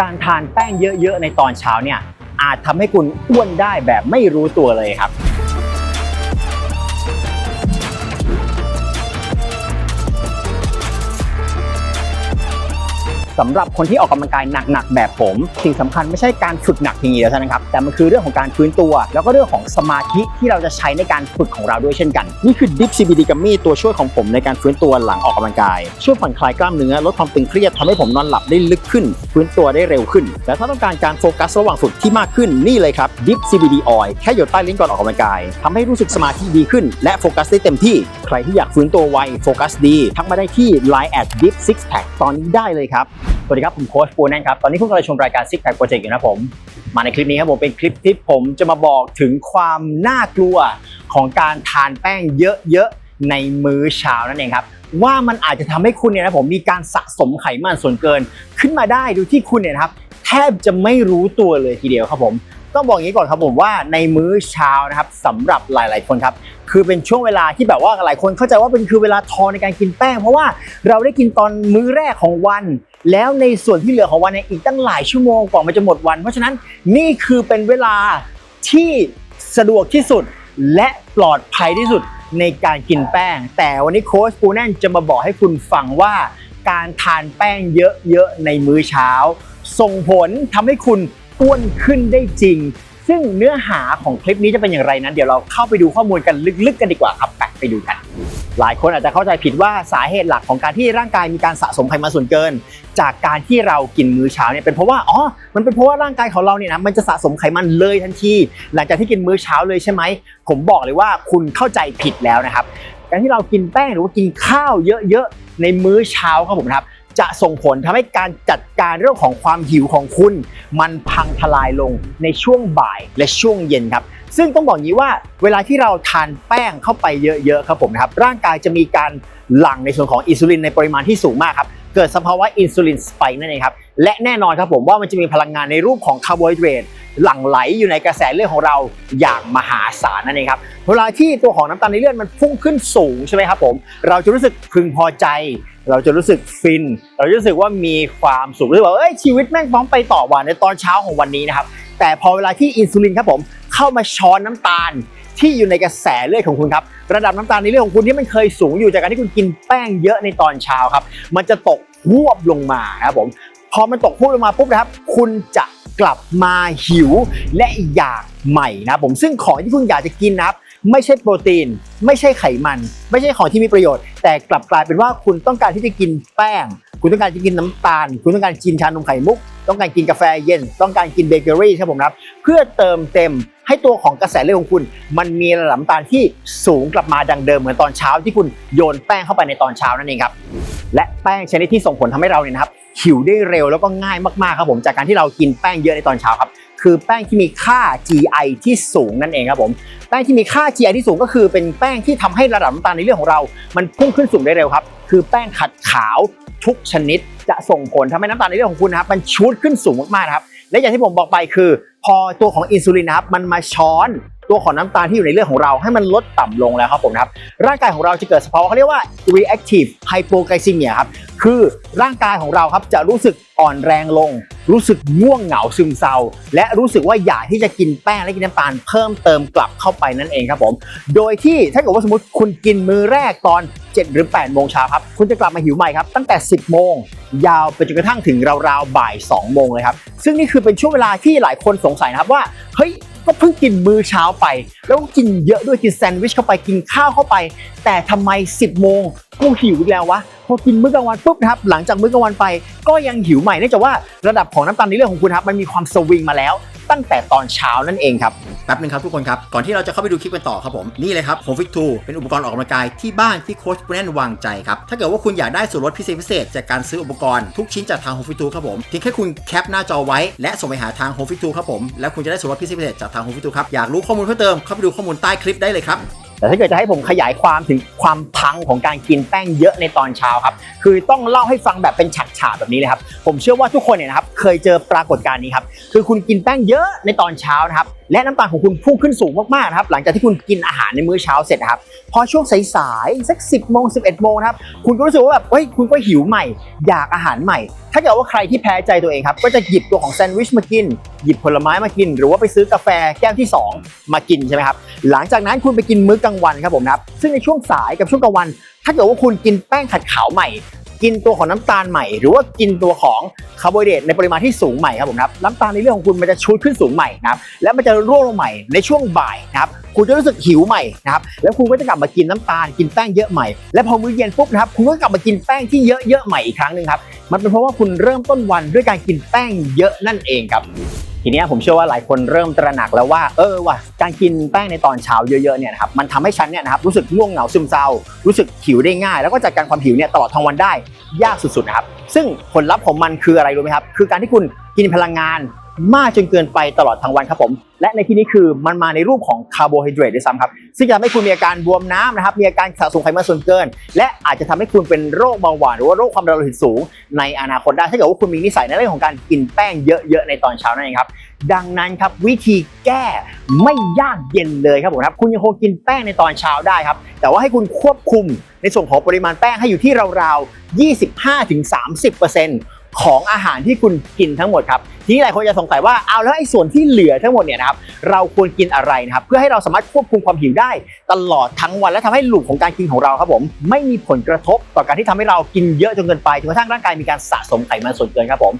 การทานแป้งเยอะๆในตอนเช้าเนี่ยอาจทำให้คุณอ้วนได้แบบไม่รู้ตัวเลยครับ สำหรับคนที่ออกกำลังกายหนักๆแบบผม สิ่งสำคัญไม่ใช่การฝึกหนักเพียงอย่างเดียวเท่านั้นครับแต่มันคือเรื่องของการฟื้นตัว แล้วก็เรื่องของสมาธิที่เราจะใช้ในการฝึกของเราด้วยเช่นกัน นี่คือ Dip CBD Gummy ตัวช่วยของผมในการฟื้นตัวหลังออกกำลังกาย ช่วยผ่อนคลายกล้ามเนื้อลดความตึงเครียดทำให้ผมนอนหลับได้ลึกขึ้น ฟื้นตัวได้เร็วขึ้น และถ้าต้องการการโฟกัสระหว่างฝึกที่มากขึ้นนี่เลยครับ Dip CBD Oil แค่หยดใต้ลิ้นก่อนออกกำลังกายทำให้รู้สึกสมาธิดีขึ้น และโฟกัสได้เต็มที่ ใครที่อยากฟื้นตัวไวโฟกัสดีทักมาได้ที่ Line at Dip Six Pack ตอนนี้ได้เลยครับ สวัสดีครับ ผมโค้ชปูนั่นครับ ตอนนี้คุณกำลังชมรายการ Six Pack Project อยู่นะผม มาในคลิปนี้ครับผมเป็นคลิปที่ผมจะมาบอกถึงความน่ากลัวของการทานแป้งเยอะๆ ในมื้อเช้านั่นเองครับ ว่ามันอาจจะทำให้คุณเนี่ยนะผมมีการสะสมไขมันส่วนเกิน ขึ้นมาได้โดยที่คุณเนี่ยครับแทบจะไม่รู้ตัวเลยทีเดียวครับผม ต้องบอกอย่างนี้ก่อนครับผมว่าในมื้อเช้านะครับสำหรับหลาย ๆ คนครับ คือเป็นช่วงเวลาที่แบบว่าหลายคนเข้าใจว่าเป็นคือเวลาทองในการกินแป้ง เพราะว่าเราได้กินตอนมื้อแรกของวัน แล้วในส่วนที่เหลือของวันเนี่ยอีกตั้งหลายชั่วโมงกว่ามันจะหมดวัน เพราะฉะนั้นนี่คือเป็นเวลาที่สะดวกที่สุดและปลอดภัยที่สุดในการกินแป้ง แต่วันนี้โค้ชปูแน่นจะมาบอกให้คุณฟังว่า การทานแป้งเยอะๆในมื้อเช้า ส่งผลทำให้คุณอ้วนขึ้นได้จริง ซึ่งเนื้อหาของคลิปนี้จะเป็นอย่างไรนั้น เดี๋ยวเราเข้าไปดูข้อมูลกันลึกๆกันดีกว่าครับไปไปดูกัน หลายคนอาจจะเข้าใจผิดว่าสาเหตุหลักของการที่ร่างกายมีการสะสมไขมันส่วนเกิน จากการที่เรากินมื้อเช้าเนี่ยเป็นเพราะว่าอ๋อมันเป็นเพราะว่าร่างกายของเราเนี่ยนะมันจะสะสมไขมันเลยทันที หลังจากที่กินมื้อเช้าเลยใช่ไหมผมบอกเลยว่าคุณเข้าใจผิดแล้วนะครับการที่เรากินแป้งหรือว่ากินข้าวเยอะๆในมื้อเช้าครับผมนะครับ จะส่งผลทำให้การจัดการเรื่องของความหิวของคุณ มันพังทลายลงในช่วงบ่ายและช่วงเย็นครับ ซึ่งต้องบอกงี้ว่าเวลาที่เราทานแป้งเข้าไปเยอะๆครับผมนะครับร่างกายจะมีการหลั่งในส่วนของอินซูลินในปริมาณที่สูงมากครับเกิดสภาวะอินซูลินสไปค์นั่นเองครับ และแน่นอนครับผมว่ามันจะมีพลังงานในรูปของคาร์โบไฮเดรตหลั่งไหลอยู่ในกระแสเลือดของเราอย่างมหาศาลนั่นเองครับเวลาที่ตัวของน้ำตาลในเลือดมันพุ่งขึ้นสูงใช่ไหมครับผมเราจะรู้สึกพึงพอใจ เราจะรู้สึกฟิน เราจะรู้สึกว่ามีความสุขรู้สึกว่าเอ้ยชีวิตแม่งพร้อมไปต่อวันในตอนเช้าของวันนี้นะครับแต่พอเวลาที่อินซูลินครับผมเข้ามาช้อนน้ำตาลที่อยู่ในกระแสเลือดของคุณครับระดับน้ำตาลในเลือดของคุณที่มันเคยสูงอยู่จากการที่คุณกินแป้งเยอะในตอนเช้าครับ มันจะตกหวบลงมาครับผม พอมันตกพูดลงมาปุ๊บนะครับ คุณจะกลับมาหิวและอยากใหม่นะผมซึ่งของที่คุณอยากจะกินนะครับไม่ใช่โปรตีน ไม่ใช่ไขมัน ไม่ใช่ของที่มีประโยชน์ แต่กลับกลายเป็นว่าคุณต้องการที่จะกินแป้ง คุณต้องการจะกินน้ำตาล คุณต้องการกินชานมไข่มุก ต้องการกินกาแฟเย็น ต้องการกินเบเกอรี่ครับผมครับ เพื่อเติมเต็มให้ตัวของกระแสเลือดของคุณ มันมีระดับน้ำตาลที่สูงกลับมาดังเดิมเหมือนตอนเช้าที่คุณโยนแป้งเข้าไปในตอนเช้านั่นเองครับและแป้งชนิดที่ส่งผลทำให้เราเนี่ยนะครับ หิวได้เร็วแล้วก็ง่ายมากๆครับผมจากการที่เรากินแป้งเยอะในตอนเช้าครับคือแป้งที่มีค่า GI ที่สูงนั่นเองครับผมแป้งที่มีค่า GI ที่สูงก็คือเป็นแป้งที่ทำให้ระดับน้ำตาลในเลือดของเรา มันพุ่งขึ้นสูงได้เร็วครับ คือแป้งขัดขาวทุกชนิดจะส่งผลทำให้น้ำตาลในเลือดของคุณนะครับมันชูดขึ้นสูงมากๆนะครับและอย่างที่ผมบอกไปคือ พอตัวของอินซูลินนะครับมันมาช้อน ตัวของน้ำตาลที่อยู่ในเลือดของเราให้มันลดต่ำลงแล้วครับผมนะครับร่างกายของเราจะเกิดสภาวะเขาเรียกว่า reactive hypoglycemia ครับคือร่างกายของเราครับจะรู้สึกอ่อนแรงลง รู้สึกง่วงเหงาซึมเศร้า และรู้สึกว่าอยากที่จะกินแป้งและกินน้ำตาลเพิ่มเติมกลับเข้าไปนั่นเองครับผม โดยที่ถ้าเกิดว่าสมมติคุณกินมื้อแรกตอน 7 หรือ 8 โมงเช้าครับ คุณจะกลับมาหิวใหม่ครับ ตั้งแต่ 10 โมง ยาวไปจนกระทั่งถึงราวๆบ่าย 2 โมงเลยครับ ซึ่งนี่คือเป็นช่วงเวลาที่หลายคนสงสัยนะครับว่าเฮ้ย ก็เพิ่งกินมื้อเช้าไป แล้วก็กินเยอะด้วยกินแซนด์วิชเข้าไปกินข้าวเข้าไป แต่ทำไม 10 โมงกูหิวแล้ววะพอกินมื้อกลางวันปุ๊บนะครับหลังจากมื้อกลางวันไป ก็ยังหิวใหม่เนื่องจากว่าระดับของน้ำตาลในเลือดของคุณครับมันมีความสวิงมาแล้ว ตั้งแต่ตอนเช้านั่นเองครับแป๊บนึงครับทุกคนครับ ก่อนที่เราจะเข้าไปดูคลิปกันต่อครับผม นี่เลยครับ Home Fit 2เป็นอุปกรณ์ออกกำลังกายที่บ้านที่โค้ชแบรนด์วางใจครับ ถ้าเกิดว่าคุณอยากได้ส่วนลดพิเศษพิเศษจากการซื้ออุปกรณ์ทุกชิ้นจากทาง Home Fit 2ครับผมเพียงแค่คุณแคปหน้าจอไว้และส่งไปหาทาง Home Fit 2ครับผมแล้วคุณจะได้ส่วนลดพิเศษพิเศษจากทาง Home Fit 2ครับอยากรู้ข้อมูลเพิ่มเติมเข้าไปดูข้อมูลใต้คลิปได้เลยครับ แต่ถ้าเกิดจะให้ผมขยายความถึงความพังของการกินแป้งเยอะในตอนเช้าครับ คือต้องเล่าให้ฟังแบบเป็นฉากๆแบบนี้เลยครับ ผมเชื่อว่าทุกคนเนี่ยนะครับเคยเจอปรากฏการณ์นี้ครับ คือคุณกินแป้งเยอะในตอนเช้านะครับ และน้ำตาลของคุณพุ่งขึ้นสูงมากๆนะครับหลังจากที่คุณกินอาหารในมื้อเช้าเสร็จครับพอช่วงสายๆสัก 10โมง11โมงครับคุณก็รู้สึกว่าแบบเฮ้ยคุณก็หิวใหม่ อยากอาหารใหม่ ถ้าเกิดว่าใครที่แพ้ใจตัวเองครับก็จะหยิบตัวของแซนด์วิชมากิน หยิบผลไม้มากิน หรือว่าไปซื้อกาแฟแก้วที่ 2 มากินใช่ไหมครับหลังจากนั้นคุณไปกินมื้อกลางวันครับผมนะครับซึ่งในช่วงสายกับช่วงกลางวัน ถ้าเกิดว่าคุณกินแป้งขัดขาวใหม่ กินตัวของน้ำตาลใหม่ หรือว่ากินตัวของคาร์โบไฮเดรตในปริมาณที่สูงใหม่ครับผมครับน้ำตาลในเรื่องของคุณมันจะชูดขึ้นสูงใหม่นะครับและมันจะร่วงลงใหม่ในช่วงบ่ายนะครับคุณจะรู้สึกหิวใหม่นะครับแล้วคุณก็จะกลับมากินน้ำตาลกินแป้งเยอะใหม่และพอมื้อเย็นปุ๊บนะครับคุณก็กลับมากินแป้งที่เยอะๆใหม่อีกครั้งหนึ่งครับมันเป็นเพราะว่าคุณเริ่มต้นวันด้วยการกินแป้งเยอะนั่นเองครับ ทีนี้ผมเชื่อว่าหลายคนเริ่มตระหนักแล้วว่าเออว่ะการกินแป้งในตอนเช้าเยอะๆเนี่ยนะครับมันทำให้ฉันเนี่ยนะครับรู้สึกง่วงเหงาซึมเศร้า รู้สึกหิวได้ง่าย แล้วก็จัดการความหิวเนี่ยตลอดทั้งวันได้ยากสุดๆนะครับซึ่งผลลัพธ์ของมันคืออะไรรู้ไหมครับคือการที่คุณกินพลังงาน มากจนเกินไปตลอดทั้งวันครับผม และในที่นี้คือมันมาในรูปของคาร์โบไฮเดรตด้วยซ้ำครับ ซึ่งจะทำให้คุณมีอาการบวมน้ำนะครับ มีอาการสะสมไขมันส่วนเกิน และอาจจะทำให้คุณเป็นโรคเบาหวานหรือว่าโรคความดันโลหิตสูง ในอนาคตได้ถ้าเกิดว่าคุณมีนิสัยในเรื่องของการกินแป้งเยอะๆในตอนเช้านั่นเองครับดังนั้นครับวิธีแก้ไม่ยากเย็นเลยครับผมครับคุณยังคงกินแป้งในตอนเช้าได้ครับ แต่ว่าให้คุณควบคุมในส่วนของปริมาณแป้งให้อยู่ที่ราวๆ25-30% ของอาหารที่คุณกินทั้งหมดครับทีนี้หลายคนจะสงสัยว่าเอาแล้วไอ้ส่วนที่เหลือทั้งหมดเนี่ยนะครับเราควรกินอะไรนะครับเพื่อให้เราสามารถควบคุมความหิวได้ ตลอดทั้งวันและทำให้ลูกของการกินของเราครับผมไม่มีผลกระทบต่อการที่ทำให้เรากินเยอะจนเกินไปจนกระทั่งร่างกายมีการสะสมไขมันส่วนเกินครับผม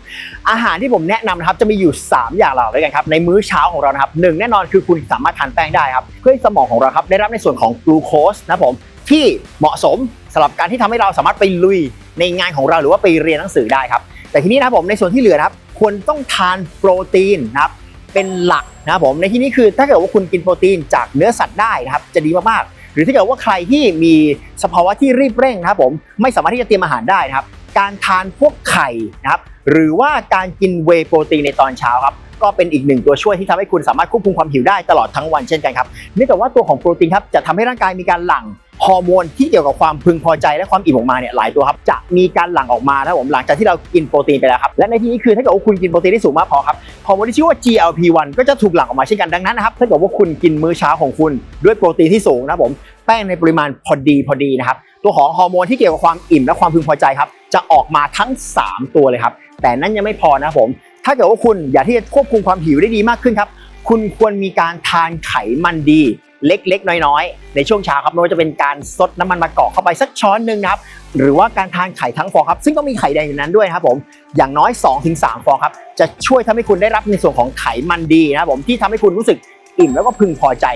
อาหารที่ผมแนะนำนะครับจะมีอยู่ 3 อย่างหลักด้วยกันครับในมื้อเช้าของเรานะครับหนึ่งแน่นอนคือคุณสามารถทานแป้งได้ครับเพื่อให้สมองของเราครับได้รับในส่วนของกลูโคสนะครับผมที่เหมาะสมสำหรับการที่ทำให้เราสามารถไปลุยในงานของเราหรือว่าไปเรียนหนังสือได้ครับ แต่ทีนี้นะครับผมในส่วนที่เหลือนะครับ ควรต้องทานโปรตีนนะครับเป็นหลักนะครับผมในที่นี้คือถ้าเกิดว่าคุณกินโปรตีนจากเนื้อสัตว์ได้นะครับจะดีมากๆ หรือถ้าเกิดว่าใครที่มีสภาวะที่รีบเร่งนะครับผมไม่สามารถที่จะเตรียมอาหารได้นะครับ การทานพวกไข่นะครับหรือว่าการกินเวโปรตีนในตอนเช้าครับก็เป็นอีกหนึ่งตัวช่วยที่ทำให้คุณสามารถควบคุมความหิวได้ตลอดทั้งวันเช่นกันครับเนื่องจากว่าตัวของโปรตีนครับจะทำให้ร่างกายมีการหลั่ง ฮอร์โมนที่เกี่ยวกับความพึงพอใจและความอิ่มออกมาเนี่ยหลายตัวครับจะมีการหลั่งออกมานะครับผมหลังจากที่เรากินโปรตีนไปแล้วครับและในที่นี้คือถ้าเกิดว่าคุณกินโปรตีนที่สูงมากพอครับฮอร์โมนที่ชื่อว่า GLP-1 ก็จะถูกหลั่งออกมาเช่นกันดังนั้นนะครับถ้าเกิดว่าคุณกินมื้อเช้าของคุณด้วยโปรตีนที่สูงนะครับผมแป้งในปริมาณพอดีพอดีนะครับตัวของฮอร์โมนที่เกี่ยวกับความอิ่มและความพึงพอใจครับจะออกมาทั้ง 3 ตัวเลยครับแต่นั่นยังไม่พอนะครับผม ถ้าเกิดว่าคุณอยากที่จะควบคุมความหิวได้ดีมากขึ้นครับคุณควรมีการทานไขมันดี เล็กๆ น้อยๆ ในช่วงเช้าครับไม่ว่าจะเป็นการซดน้ำมันมะกอกเข้าไปสักช้อนหนึ่งนะครับหรือว่าการทานไข่ทั้งฟองครับซึ่งก็มีไข่แดงอยู่นั้นด้วยครับผมอย่างน้อย 2-3 ฟองครับจะช่วยทำให้คุณได้รับในส่วนของไขมันดีนะครับผมที่ทำให้คุณรู้สึกอิ่มแล้วก็พึงพอใจ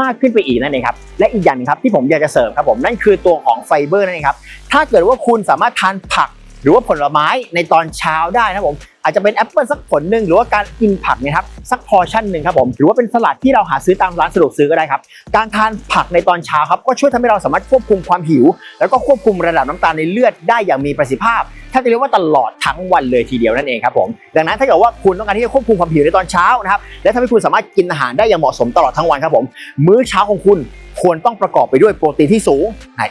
มากขึ้นไปอีกนั่นเองครับและอีกอย่างหนึงครับที่ผมอยากจะเสริมครับผมนั่นคือตัวของไฟเบอร์นั่นเองครับถ้าเกิดว่าคุณสามารถทานผัก หรือว่าผลไม้ในตอนเช้าได้นะครับผมอาจจะเป็นแอปเปิลสักผลหนึ่งหรือว่าการกินผักเนี่ยครับสักพอชั่นหนึ่งครับผมหรือว่าเป็นสลัดที่เราหาซื้อตามร้านสะดวกซื้อก็ได้ครับการทานผักในตอนเช้าครับก็ช่วยทำให้เราสามารถควบคุมความหิว แล้วก็ควบคุมระดับน้ำตาลในเลือดได้อย่างมีประสิทธิภาพ ถ้าจะเรียกว่าตลอดทั้งวันเลยทีเดียวนั่นเองครับผมดังนั้นถ้าเกิดว่าคุณต้องการที่จะควบคุมความหิวในตอนเช้านะครับและทำให้คุณสามารถกินอาหารได้อย่างเหมาะสมตลอดทั้งวันครับผม มื้อเช้าของคุณควรต้องประกอบไปด้วยโปรตีนที่สูง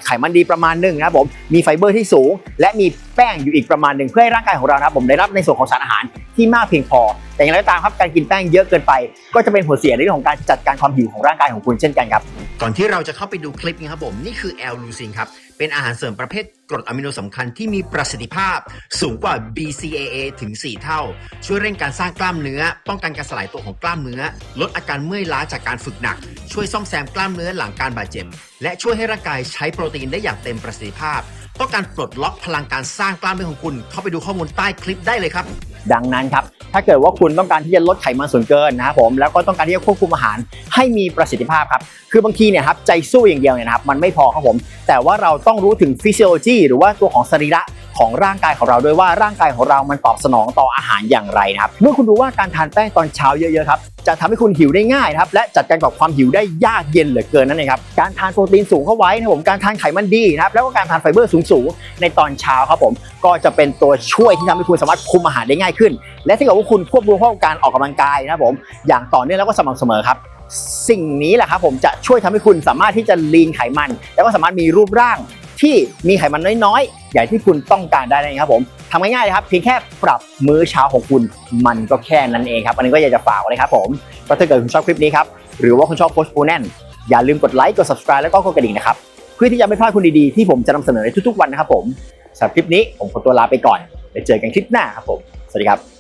ไขมันดีประมาณหนึ่งนะครับผม มีไฟเบอร์ที่สูง และมีแป้งอยู่อีกประมาณหนึ่งเพื่อให้ร่างกายของเรานะครับผมได้รับในส่วนของสารอาหารที่มากเพียงพอ แต่อย่างไรก็ตามครับการกินแป้งเยอะเกินไป ก็จะเป็นผลเสียในเรื่องของการจัดการความหิวของร่างกายของคุณเช่นกันครับ ก่อนที่เราจะเข้าไปดูคลิปนี้ครับผมนี่คือแอลลูซินครับ เป็นอาหารเสริมประเภทกรดอะมิโนสำคัญที่มีประสิทธิภาพสูงกว่า BCAA ถึง 4 เท่า ช่วยเร่งการสร้างกล้ามเนื้อ ป้องกันการสลายตัวของกล้ามเนื้อ ลดอาการเมื่อยล้าจากการฝึกหนัก ช่วยซ่อมแซมกล้ามเนื้อหลังการบาดเจ็บ และช่วยให้ร่างกายใช้โปรตีนได้อย่างเต็มประสิทธิภาพ ต้องการปลดล็อกพลังการสร้างกล้ามเนื้อของคุณ เข้าไปดูข้อมูลใต้คลิปได้เลยครับ ดังนั้นครับถ้าเกิดว่าคุณต้องการที่จะลดไขมันส่วนเกินนะครับผมแล้วก็ต้องการที่จะควบคุมอาหารให้มีประสิทธิภาพครับคือบางทีเนี่ยครับใจสู้อย่างเดียวเนี่ยนะครับมันไม่พอครับผมแต่ว่าเราต้องรู้ถึงฟิสิโอจีหรือว่าตัวของสรีระ ของร่างกายของเราด้วยว่าร่างกายของเรามันตอบสนองต่ออาหารอย่างไรนะครับเมื่อคุณรู้ว่าการทานแป้งตอนเช้าเยอะๆครับจะทำให้คุณหิวได้ง่ายครับและจัดการกับความหิวได้ยากเย็นเหลือเกินนั่นเองครับการทานโปรตีนสูงเข้าไว้นะผมการทานไขมันดีนะครับแล้วก็การทานไฟเบอร์สูงๆในตอนเช้าครับผมก็จะเป็นตัวช่วยที่ทำให้คุณสามารถคุมอาหารได้ง่ายขึ้น และถ้าเกิดว่าคุณควบคุมเข้ากับการออกกำลังกายนะครับผมอย่างต่อเนื่องแล้วก็สม่ำเสมอครับสิ่งนี้แหละครับผมจะช่วยทำให้คุณสามารถที่จะลีนไขมัน แล้วก็สามารถมีรูปร่าง ที่มีไขมันน้อยๆ อย่างที่คุณต้องการได้นั่นเองครับผมทำง่ายๆเลยครับเพียงแค่ปรับมื้อเช้าของคุณมันก็แค่นั้นเองครับ อันนี้ก็อยากจะฝากไว้เลยครับผมก็ถ้าเกิดคุณชอบคลิปนี้ครับ หรือว่าคุณชอบโค้ชปูแน่น อย่าลืมกดไลค์กด subscribe แล้วก็กดกระดิ่งนะครับเพื่อที่จะไม่พลาดคุณดีๆที่ผมจะนำเสนอในทุกๆวันนะครับผมสำหรับคลิปนี้ผมขอตัวลาไปก่อนไปเจอกันคลิปหน้าครับผมสวัสดีครับ